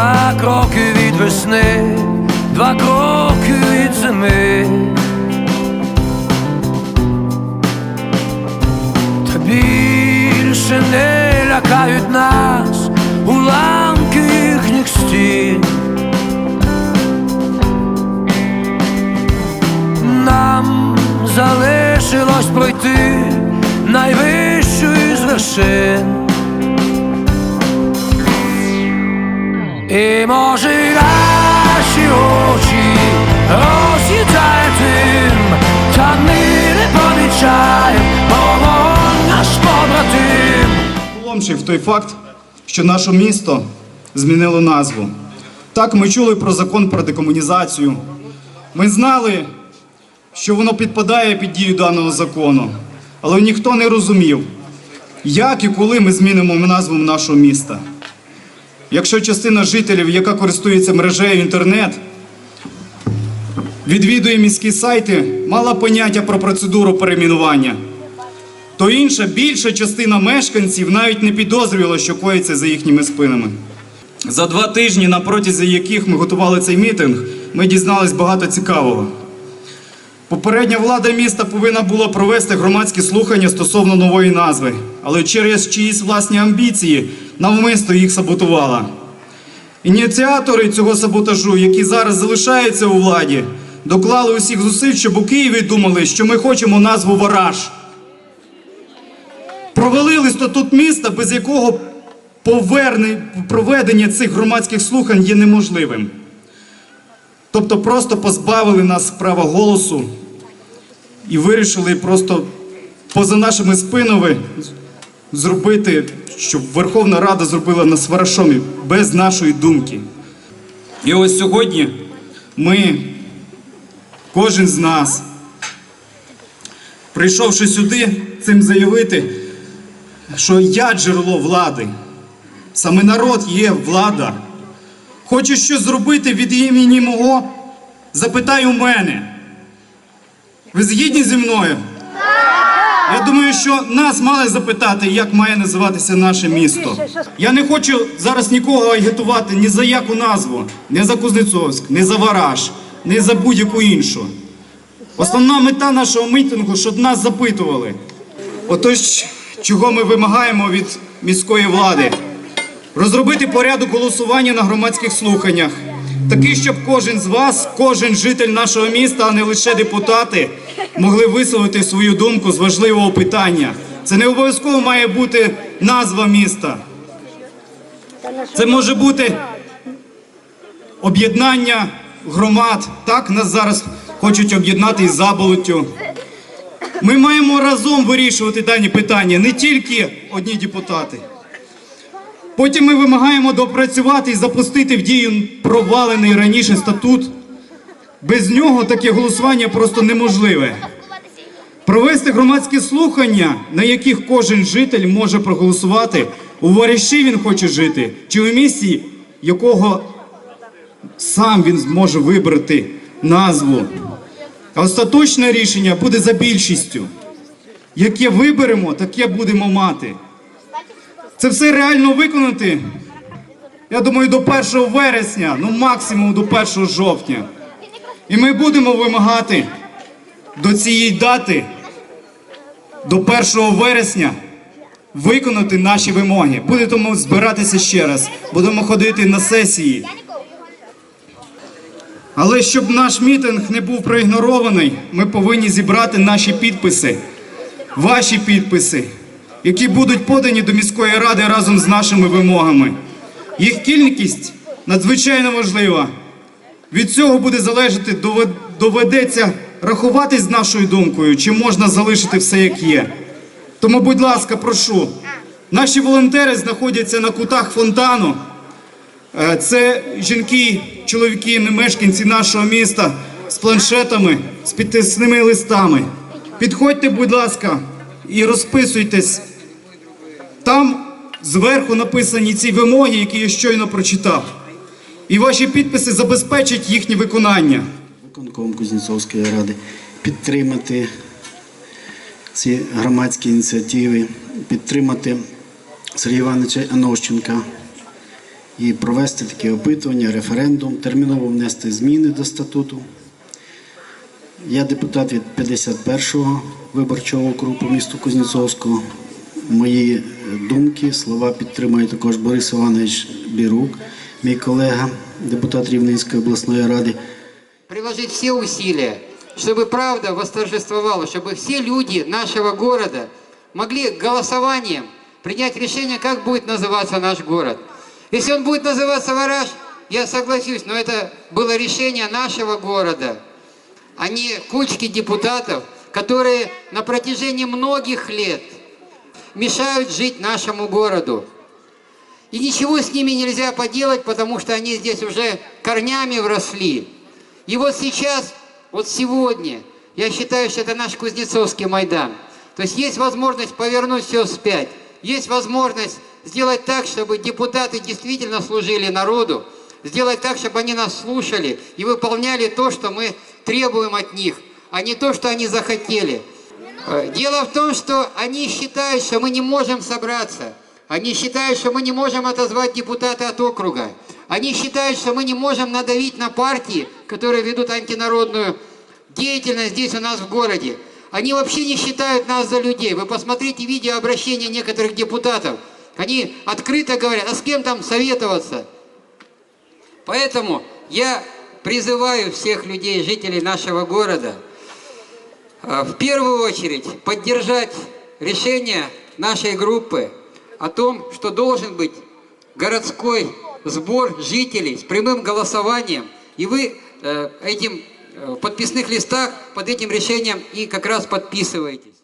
два кроки від весни, два кроки від зими. Та більше не лякають нас уламки їхніх стін. Нам залишилось пройти найвищу із вершин. І може наші очі роз'їдають тим, та ми не помічаємо, бо наш побратим. Приголомшив той факт, що наше місто змінило назву. Так, ми чули про закон про декомунізацію. Ми знали, що воно підпадає під дію даного закону, але ніхто не розумів, як і коли ми змінимо назву нашого міста. Якщо частина жителів, яка користується мережею інтернет, відвідує міські сайти, мала поняття про процедуру перейменування, то інша більша частина мешканців навіть не підозрювала, що коїться за їхніми спинами. За два тижні, на протязі яких ми готували цей мітинг, ми дізнались багато цікавого. Попередня влада міста повинна була провести громадські слухання стосовно нової назви, але через чиїсь власні амбіції навмисно їх саботувала. Ініціатори цього саботажу, які зараз залишаються у владі, доклали усіх зусиль, щоб у Києві думали, що ми хочемо назву Вараж. Провалили статут міста, без якого поверне, проведення цих громадських слухань є неможливим. Тобто просто позбавили нас права голосу і вирішили просто поза нашими спинами зробити, щоб Верховна Рада зробила нас варашом без нашої думки. І ось сьогодні ми, кожен з нас, прийшовши сюди, цим заявити, що я джерело влади. Саме народ є влада. Хочу щось зробити від імені мого? Запитай у мене. Ви згідні зі мною? Я думаю, що нас мали запитати, як має називатися наше місто. Я не хочу зараз нікого агітувати ні за яку назву, ні за Кузнецовськ, ні за Вараж, ні за будь-яку іншу. Основна мета нашого мітингу, щоб нас запитували. Отож, чого ми вимагаємо від міської влади? Розробити порядок голосування на громадських слуханнях, такий, щоб кожен з вас, кожен житель нашого міста, а не лише депутати, могли висловити свою думку з важливого питання. Це не обов'язково має бути назва міста. Це може бути об'єднання громад. Так нас зараз хочуть об'єднати із заболоттю. Ми маємо разом вирішувати дані питання, не тільки одні депутати. Потім ми вимагаємо допрацювати і запустити в дію провалений раніше статут. Без нього таке голосування просто неможливе. Провести громадські слухання, на яких кожен житель може проголосувати, у Варіші він хоче жити, чи у місті, якого сам він зможе вибрати назву. Остаточне рішення буде за більшістю. Яке виберемо, таке будемо мати. Це все реально виконати. Я думаю, до 1 вересня, ну максимум до 1 жовтня. І ми будемо вимагати до цієї дати, до 1 вересня, виконати наші вимоги. Будемо збиратися ще раз, будемо ходити на сесії. Але щоб наш мітинг не був проігнорований, ми повинні зібрати наші підписи, ваші підписи, які будуть подані до міської ради разом з нашими вимогами. Їх кількість надзвичайно важлива. Від цього буде залежати, доведеться рахуватись з нашою думкою, чи можна залишити все як є. Тому, будь ласка, прошу. Наші волонтери знаходяться на кутах фонтану. Е, Це жінки, чоловіки, мешканці нашого міста з планшетами, з підписними листами. Підходьте, будь ласка, і розписуйтесь. Там зверху написані ці вимоги, які я щойно прочитав. І ваші підписи забезпечать їхнє виконання. Виконком Кузнєцовської ради підтримати ці громадські ініціативи, підтримати Сергія Івановича Анощенка і провести таке опитування, референдум, терміново внести зміни до статуту. Я депутат від 51-го виборчого округу по місту Кузнєцовського. Мої е, думки, слова підтримує також Борис Іванович Бірук, мій колега, депутат Рівненської обласної ради. приложить все усилия, чтобы правда восторжествовала, чтобы все люди нашего города могли голосованием принять решение, как будет называться наш город. Если он будет называться Вараж, я согласюсь, но это было решение нашего города, а не кучки депутатов, которые на протяжении многих лет мешают жить нашему городу. И ничего с ними нельзя поделать, потому что они здесь уже корнями вросли. И вот сейчас, вот сегодня, я считаю, что это наш Кузнецовский Майдан. То есть есть возможность повернуть все вспять. Есть возможность сделать так, чтобы депутаты действительно служили народу. Сделать так, чтобы они нас слушали и выполняли то, что мы требуем от них, а не то, что они захотели. Э, Дело в том, что они считают, что мы не можем собраться. Они считают, что мы не можем отозвать депутата от округа. Они считают, что мы не можем надавить на партии, которые ведут антинародную деятельность здесь у нас в городе. Они вообще не считают нас за людей. Вы посмотрите видеообращения некоторых депутатов. Они открыто говорят, а с кем там советоваться? Поэтому я призываю всех людей, жителей нашего города, а, в первую очередь поддержать решение нашей группы о том, что должен быть городской сбор жителей с прямым голосованием. И вы э, этим э, подписных листах под этим решением и как раз подписываетесь.